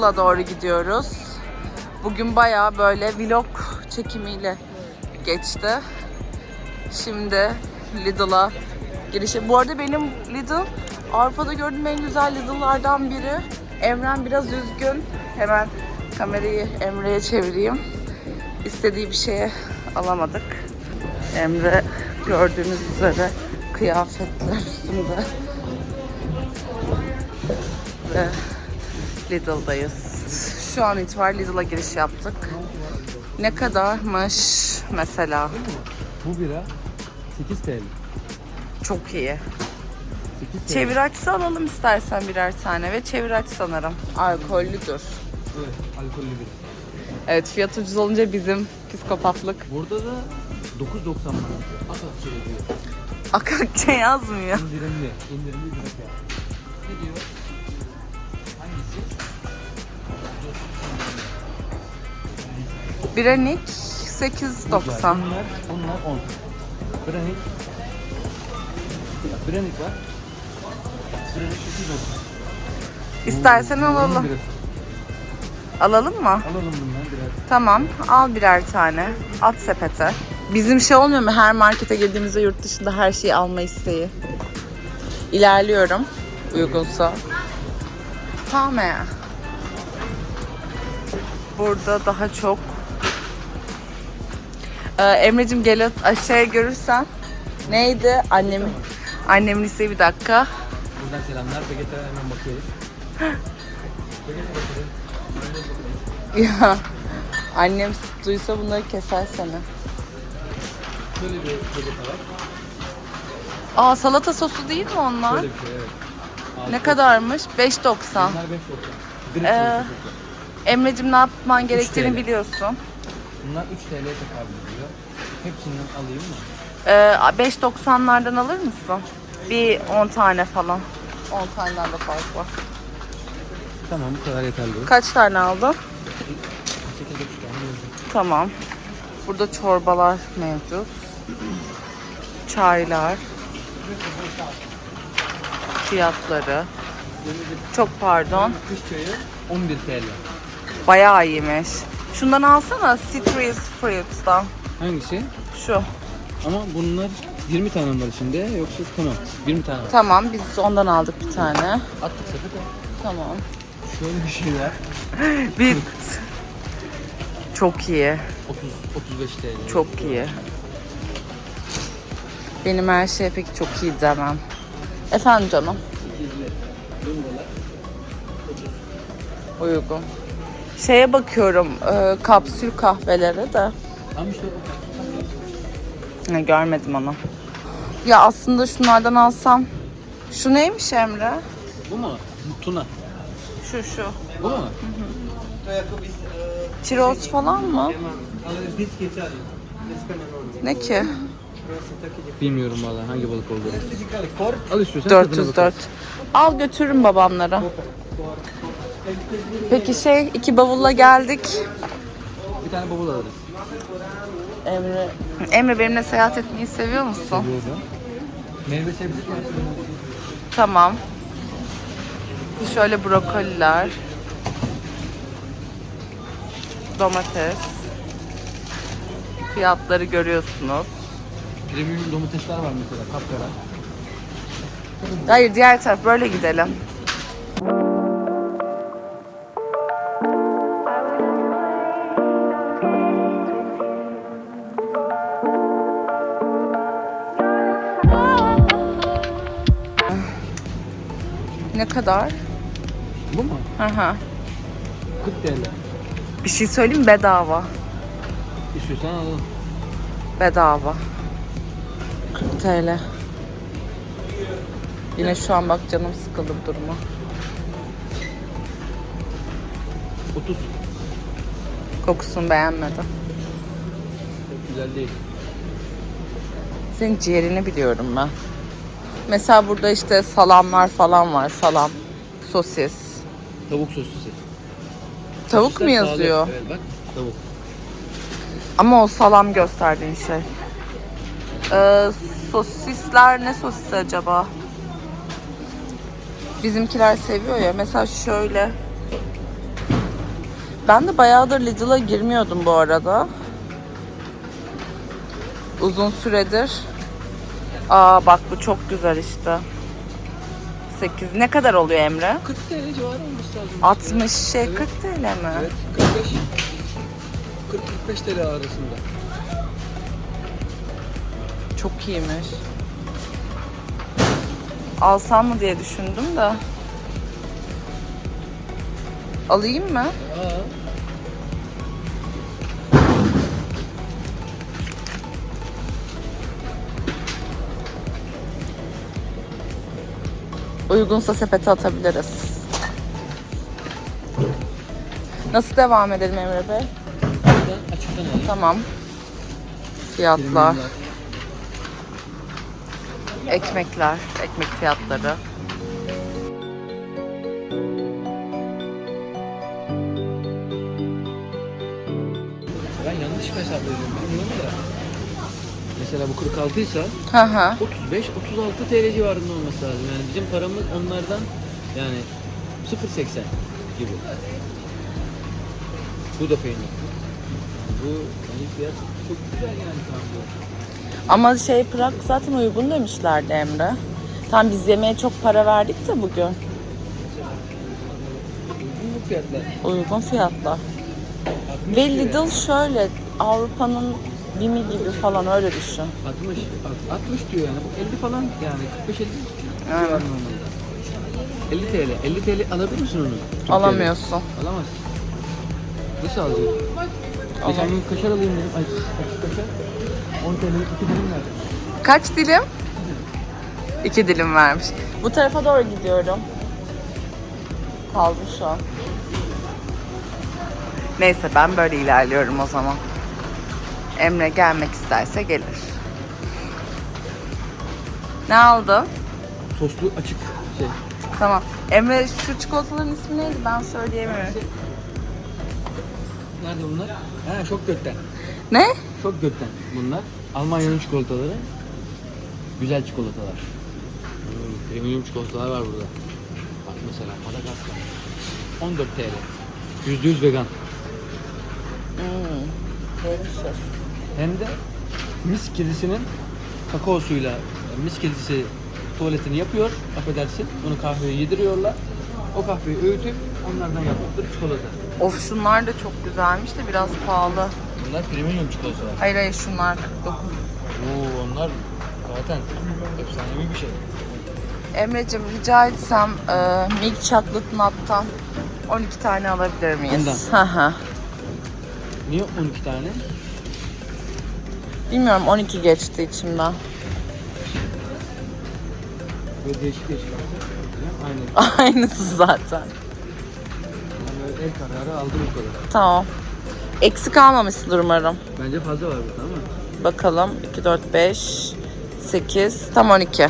Lidl'a doğru gidiyoruz. Bugün bayağı böyle vlog çekimiyle geçti. Şimdi Lidl'a girişi. Bu arada benim Lidl Avrupa'da gördüğüm en güzel Lidl'lardan biri. Emren biraz üzgün. Hemen kamerayı Emre'ye çevireyim. İstediği bir şeye alamadık. Emre gördüğünüz üzere kıyafetler üstünde. Ve Lidl'dayız. Şu an itibariyle Lidl'a giriş yaptık. Ne kadarmış mesela? Bu bira 8 TL. Çok iyi. 8 TL. Çevir açsa alalım istersen birer tane ve çevir aç sanırım. Alkollüdür. Evet, alkollü bira. Evet fiyat ucuz olunca bizim psikopatlık Burada da 9.90 var. Ata şey diyor. akakçe yazmıyor. İndirimli. İndirimli fiyatı. Ne diyor? Güzel. 8.90. Bunlar, bunlar 10. Branik. Branik var. Branik 8.90. İstersen alalım. Alalım mı? Alalım bundan birer. Tamam al birer tane. At sepete. Bizim şey olmuyor mu her markete girdiğimizde yurt dışında her şeyi alma isteği. İlerliyorum uygunsa. Tamam ya. Burada daha çok ee, Emre'cim gel aşağıya görürsen neydi annemin annemin isteği bir dakika. Buradan selamlar. Vegetarian hemen bakıyoruz. Ya annem duysa bunları keser seni. Şöyle bir vegeta var. Aa salata sosu değil mi onlar? Şöyle bir şey evet. Ne kadarmış? 5.90. Bunlar 5.90. Grip Ee, sosu. Emre'cim ne yapman gerektiğini TL. biliyorsun. Bunlar 3 TL'ye tekabül ediyor. Hepsinden alayım mı? Ee, 5.90'lardan alır mısın? Bir 10 tane falan. 10 taneden de fark var. Tamam bu kadar yeterli. Kaç tane aldın? 8 tane yazıyor. Tamam. Burada çorbalar mevcut. Çaylar. Fiyatları. Çok pardon. Kış çayı 11 TL. Bayağı iyiymiş. Şundan alsana Citrus Fruits'tan. Hangisi? Şu. Ama bunlar 20 tane var içinde yoksa tamam 20 tane var. Tamam biz ondan aldık bir tane. Attık sepete. Tamam. Şöyle bir şey var. Bir çok iyi. 30 35 TL. Çok iyi. Benim her şeye peki çok iyi demem. Efendim canım. Uygun. Şeye bakıyorum e, kapsül kahvelere de. Ne görmedim onu. Ya aslında şunlardan alsam. Şu neymiş Emre? Bu mu? Bu Tuna. Şu şu. Bu mu? Çiroz falan mı? Ne ki? Bilmiyorum vallahi hangi balık olduğunu. Al istiyorsan tadına 404. bakarız. Al götürün babamlara. Peki şey iki bavulla geldik. Bir tane bavul alırız. Emre. Emre benimle seyahat etmeyi seviyor musun? Seviyorum. Meyve sebze mi? Tamam. Şöyle brokoliler. Domates. Fiyatları görüyorsunuz. Premium domatesler var mesela kapkara. Hayır diğer taraf böyle gidelim. Ne kadar? Bu mu? Hı hı. 40 TL. Bir şey söyleyeyim mi? bedava. İstiyorsan alalım. Bedava. 40 TL. Yine şu an bak canım sıkıldı bu duruma. 30. Kokusunu beğenmedim. Çok güzel değil. Senin ciğerini biliyorum ben. Mesela burada işte salamlar falan var. Salam, sosis. Tavuk sosisi. Tavuk Sosisler mu pahalı. yazıyor? Evet bak tavuk. Ama o salam gösterdiğin şey. Ee, sosisler ne sosisi acaba? Bizimkiler seviyor ya. Mesela şöyle Ben de bayağıdır Lidl'a girmiyordum bu arada. Uzun süredir. Aa bak bu çok güzel işte. 8 ne kadar oluyor Emre? 40 TL civarı olması lazım. 60 şey 40 TL mi? Evet 45 40-45 TL arasında. Çok iyiymiş. Alsam mı diye düşündüm de. Alayım mı? Aa. Uygunsa sepete atabiliriz. Nasıl devam edelim Emre Bey? Tamam. Fiyatlar, ekmekler, ekmek fiyatları. Mesela bu 46 ise Hı hı. 35 36 TL civarında olması lazım. Yani bizim paramız onlardan yani 0.80 gibi. Bu da peynir. Bu yani fiyat çok güzel yani tam bu. Ama şey Prag zaten uygun demişlerdi Emre. Tam biz yemeğe çok para verdik de bugün. Uygun bu fiyatlar. Uygun fiyatlar. 60 Ve. Lidl şöyle Avrupa'nın Bimi gibi falan öyle düşün. 60 bak 60 diyor yani. Bu 50 falan yani 45 50 Aynen. civarında olmalı. 50 TL. 50 TL alabilir misin onu? Türk Alamıyorsun. TL. Alamazsın. Nasıl alacaksın? Geçen gün kaşar alayım dedim. Ay, kaşar. 10 TL'lik 2 dilim verdim. Kaç dilim? İki dilim vermiş. Bu tarafa doğru gidiyorum. Kaldım şu an. Neyse ben böyle ilerliyorum o zaman. Emre gelmek isterse gelir. Ne aldın? Soslu açık şey. Tamam. Emre şu çikolataların ismi neydi ben söyleyemiyorum. Nerede bunlar? Ha şok gökten. Ne? Şok gökten bunlar. Almanya'nın çikolataları. Güzel çikolatalar. Hmm, premium çikolatalar var burada. Bak mesela Madagaskar. 14 TL. %100 vegan. Hmm. Delicious. Hem de mis kedisinin kakaosuyla mis kedisi tuvaletini yapıyor. Affedersin. Bunu kahveye yediriyorlar. O kahveyi öğütüp onlardan yaptıkları çikolata. Of şunlar da çok güzelmiş de biraz pahalı. Bunlar premium çikolatalar. Hayır hayır şunlar 49. Oo onlar zaten efsanevi bir şey. Emre'cim rica etsem e, Milk Chocolate Nut'tan 12 tane alabilir miyiz? Hı. Niye 12 tane? Bilmiyorum 12 geçti içimden. Böyle değişik değişik Aynı. Aynısı zaten. Yani el kararı aldım bu kadar. Tamam. Eksik almamışsındır umarım. Bence fazla var burada ama. Bakalım 2, 4, 5, 8, tam 12.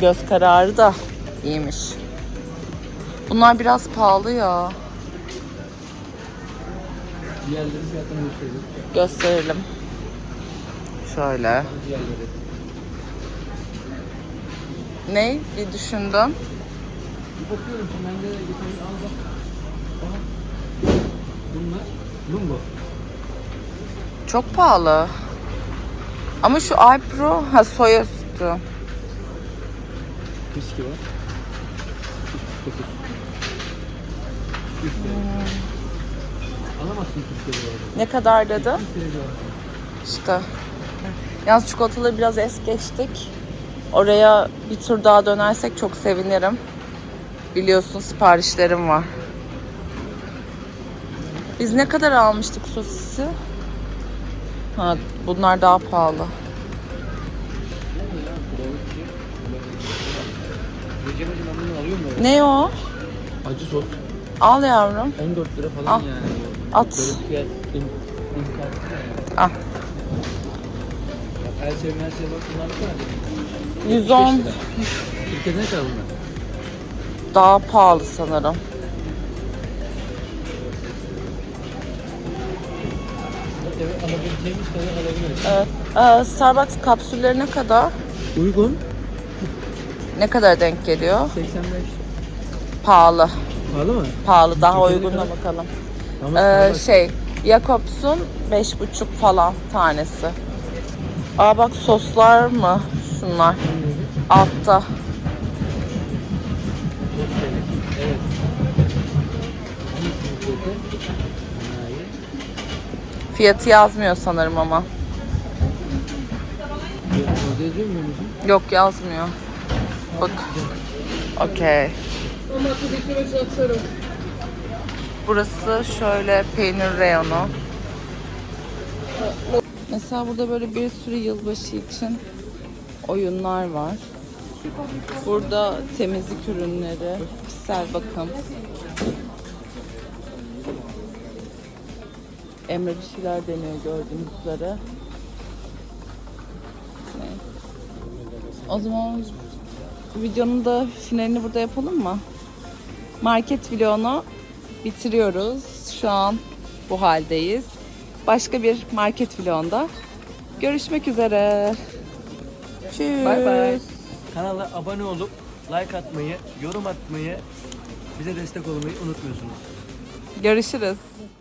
Göz kararı da iyiymiş. Bunlar biraz pahalı ya. Diğerleri fiyatını gösterelim. Gösterelim. Şöyle. Ne? Bir düşündüm. Bir bakıyorum ki ben de gün al bak. Aha. Bunlar Lumbo. Çok pahalı. Ama şu iPro ha soya sütü. Viski var. 149. 100 TL. Alamazsın 100 TL bu arada. Ne kadar dedi? 100 TL civarı. İşte. Yalnız çikolataları biraz es geçtik. Oraya bir tur daha dönersek çok sevinirim. Biliyorsun siparişlerim var. Biz ne kadar almıştık sosisi? Ha, bunlar daha pahalı. Ne o? Acı sos. Al yavrum. 14 lira falan Al. yani. At. Fiyat. im- imkansız yani. Al. Bak bunlar kadar? 110 75 lira. Türkiye'de ne kadar bunlar? daha pahalı sanırım. Evet. Ee, Starbucks kapsülleri ne kadar? Uygun. Ne kadar denk geliyor? 85. Pahalı. Pahalı mı? Pahalı daha Türkiye'de uyguna bakalım. Ee, şey Jacobs'un 5,5 falan tanesi. Aa bak soslar mı? Şunlar. Altta. Fiyatı? Yazmıyor sanırım ama. Yok yazmıyor. Bak. Okey. Burası şöyle peynir reyonu. Mesela burada böyle bir sürü yılbaşı için oyunlar var. Burada temizlik ürünleri, kişisel bakım. Emre bir şeyler deniyor gördüğünüz üzere. O zaman videonun da finalini burada yapalım mı? Market vlogunu bitiriyoruz. Şu an bu haldeyiz. Başka bir market vlogunda görüşmek üzere. Tschüss. Bay bay. Kanala abone olup like atmayı, yorum atmayı, bize destek olmayı unutmuyorsunuz. Görüşürüz.